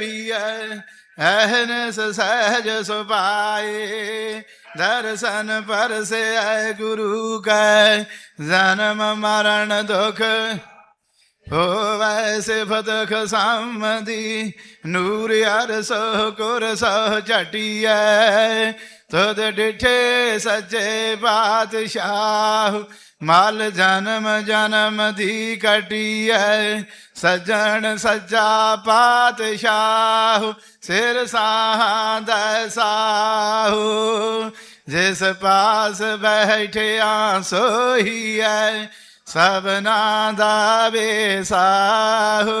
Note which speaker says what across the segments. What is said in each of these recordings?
Speaker 1: ਸੇਵੀਐ ਅਹਨਸ ਸਹਿਜ ਸੁਪਾਏ ਦਰਸ਼ਨ ਪਰਸੈ ਗੁਰੂ ਕੈ, ਜਨਮ ਮਰਨ ਦੁਖ ਹੋਵੈ ਸਿਫਤਖ ਸੰਮਦੀ ਨੂਰ ਅਰਸੋ ਕੁਰ ਸੋ ਝਟੀਐ ਤਦ ਡਿਠੇ ਸੱਚੇ ਪਾਤਸ਼ਾਹ ਮਾਲ ਜਨਮ ਜਨਮ ਦੀ ਕਟੀਐ। ਸਜਣ ਸੱਚਾ ਪਾਤਸ਼ਾਹ, ਸਿਰ ਸਾਹਦਾ ਸਾਹੂ। ਜਿਸ ਪਾਸ ਬੈਠਿਆ ਸੋਹੀ ਸੋਹੀਐ, ਸਭਨਾ ਦਾ ਵੇਸਾਹੂ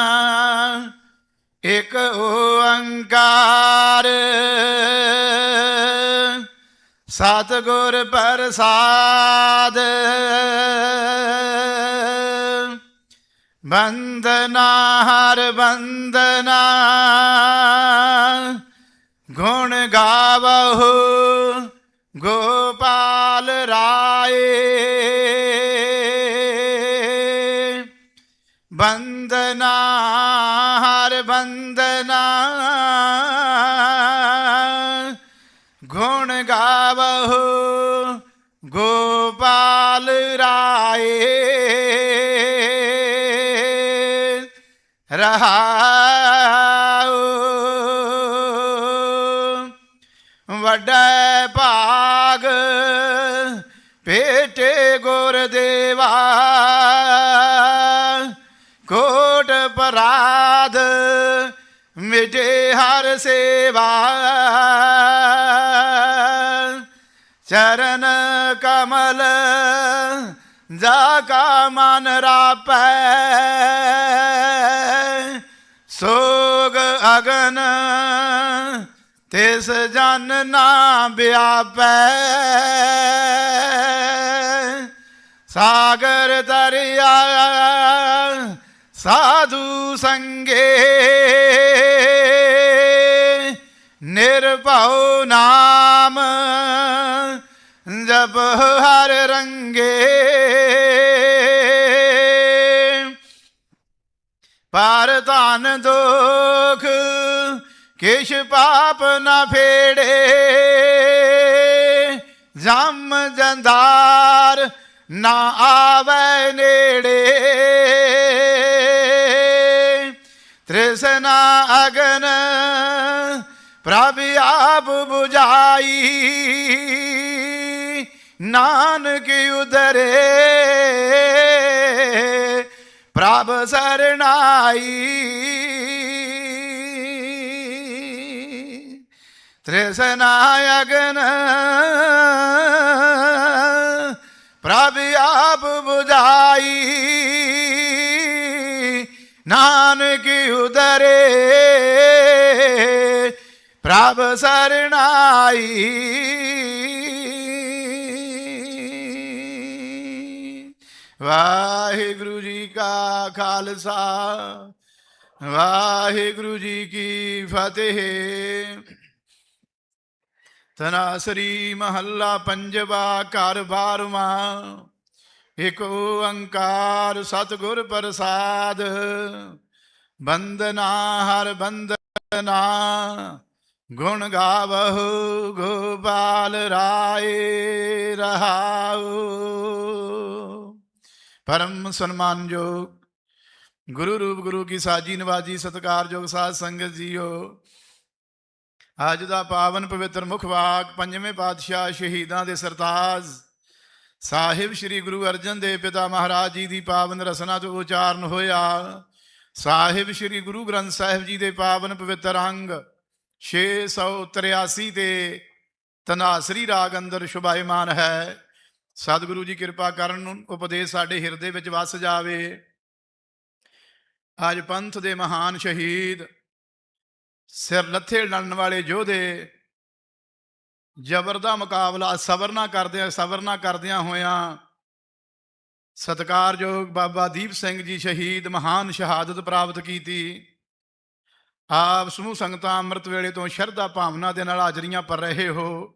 Speaker 1: ਇਕ ਓੰਕਾਰ। ਸਤਿਗੁਰ ਪ੍ਰਸਾਦ। ਬੰਦਨਾ ਹਰ ਬੰਦਨਾ ਗੁਣ ਗਾਵਹੁ ਗੋਪਾਲ ਰਾਏ। ਬੰਦਨਾ ਹਰ ਬੰਦਨਾ ਗੁਣ ਗਾਵਹੁ ਗੋਪਾਲ ਰਾਏ। ਰਹਾਉ ਵੱਡਾ ਭਾਗ ਭੇਟੇ ਗੁਰ ਦੇਵਾ ਕੋਟ ਪਰਾਧ ਮਿਟੇ ਹਰ ਸੇਵਾ। ਚਰਨ ਕਮਲ ਜਾ ਕਾ ਮਨ ਰਾਪੈ। ਸੋਗ ਅਗਨ ਤਿਸ ਜਨ ਨਾ ਵਿਆਪੈ। ਸਾਗਰ ਦਰਿਆ ਸਾਧੂ ਸੰਗੇ ਨਿਰਭਉ ਨਾਮ ਜਪ ਹਰ ਰੰਗੇ ਪਰ ਧਨ ਦੁਖ ਕਿਛ ਪਾਪ ਨਾ ਫੇੜੇ ਜਮ ਜੰਦਾਰ ਨਾ ਆਵੇ ਨੇੜੇ प्रभ आप बुझाई। नानक उदरे प्रभ शरणाई तृष्णायगन प्रभ आप बुझाई। नानक उदरे ਝਾਈ ਨਾਨਕ ਵਾਹਿਗੁਰੂ ਜੀ ਕਾ ਖਾਲਸਾ, ਵਾਹਿਗੁਰੂ ਜੀ ਕੀ ਫਤਿਹ। ਤਨਾਸਰੀ ਮਹੱਲਾ ਪੰਜਵਾ ਘਰ ਬਾਰਵਾਂ, ਇਕ ਓੰਕਾਰ ਸਤਿਗੁਰ ਪ੍ਰਸਾਦ। ਬੰਦਨਾ ਹਰ ਬੰਦਨਾ ਗੁਣ ਗਾਵਹੁ, ਗੋਪਾਲ ਰਾਏ ਰਹਾਉ। ਪਰਮ ਸਨਮਾਨਯੋਗ ਗੁਰੂ ਰੂਪ ਗੁਰੂ ਕੀ ਸਾਜੀ ਨਵਾਜੀ ਸਤਿਕਾਰਯੋਗ ਸਾਧ ਸੰਗਤ ਜੀਓ। ਅੱਜ ਦਾ ਪਾਵਨ ਪਵਿੱਤਰ ਮੁਖ ਵਾਕ ਪੰਜਵੇਂ ਪਾਤਸ਼ਾਹ ਸ਼ਹੀਦਾਂ ਦੇ ਸਰਤਾਜ। ਸਾਹਿਬ ਸ੍ਰੀ ਗੁਰੂ ਅਰਜਨ ਦੇਵ ਪਿਤਾ ਮਹਾਰਾਜ ਜੀ ਦੀ ਪਾਵਨ ਰਸਨਾ ਤੋਂ ਉਚਾਰਨ ਹੋਇਆ। ਸਾਹਿਬ ਸ੍ਰੀ ਗੁਰੂ ਗ੍ਰੰਥ ਸਾਹਿਬ ਜੀ ਦੇ ਪਾਵਨ ਪਵਿੱਤਰ ਅੰਗ 683 ਤੇ ਤਨਾਸਰੀ ਰਾਗ ਅੰਦਰ ਸ਼ੁਭਾਇਮਾਨ ਹੈ। ਸਤਿਗੁਰੂ ਜੀ ਕਿਰਪਾ ਕਰਨ ਉਪਦੇਸ਼ ਸਾਡੇ ਹਿਰਦੇ ਵਿੱਚ ਵਸ ਜਾਵੇ। ਅੱਜ ਪੰਥ ਦੇ ਮਹਾਨ ਸ਼ਹੀਦ ਸਿਰ ਲੱਥੇ ਲੜਨ ਵਾਲੇ ਯੋਧੇ ਜ਼ਬਰ ਦਾ ਮੁਕਾਬਲਾ ਸਬਰ ਨਾ ਕਰਦਿਆਂ ਸਬਰ ਨਾ ਕਰਦਿਆਂ ਹੋਇਆਂ ਸਤਿਕਾਰਯੋਗ ਬਾਬਾ ਦੀਪ ਸਿੰਘ ਜੀ ਸ਼ਹੀਦ ਮਹਾਨ ਸ਼ਹਾਦਤ ਪ੍ਰਾਪਤ ਕੀਤੀ। ਆਪ ਸਮੂਹ ਸੰਗਤਾਂ ਅੰਮ੍ਰਿਤ ਵੇਲੇ ਤੋਂ ਸ਼ਰਧਾ ਭਾਵਨਾ ਦੇ ਨਾਲ ਹਾਜ਼ਰੀਆਂ ਪਰ ਰਹੇ ਹੋ।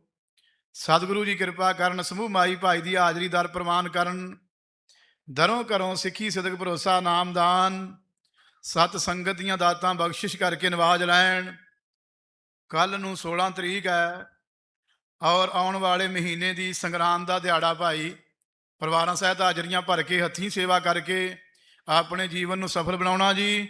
Speaker 1: ਸਤਿਗੁਰੂ ਜੀ ਕਿਰਪਾ ਕਰਨ ਸਮੂਹ ਮਾਈ ਭਾਈ ਦੀ ਹਾਜ਼ਰੀ ਦਰ ਪ੍ਰਵਾਨ ਕਰਨ। ਦਰੋਂ ਕਰੋਂ ਸਿੱਖੀ ਸਿਦਕ ਭਰੋਸਾ ਨਾਮਦਾਨ ਸਤ ਸੰਗਤ ਦੀਆਂ ਦਾਤਾਂ ਬਖਸ਼ਿਸ਼ ਕਰਕੇ ਨਵਾਜ ਲੈਣ। ਕੱਲ ਨੂੰ 16 ਤਰੀਕ ਹੈ ਔਰ ਆਉਣ ਵਾਲੇ ਮਹੀਨੇ ਦੀ ਸੰਗਰਾਂਦ ਦਾ ਦਿਹਾੜਾ ਭਾਈ। ਪਰਿਵਾਰਾਂ ਸਹਿਤ ਹਾਜ਼ਰੀਆਂ ਭਰ ਕੇ ਹੱਥੀਂ ਸੇਵਾ ਕਰਕੇ ਆਪਣੇ ਜੀਵਨ ਨੂੰ ਸਫਲ ਬਣਾਉਣਾ ਜੀ।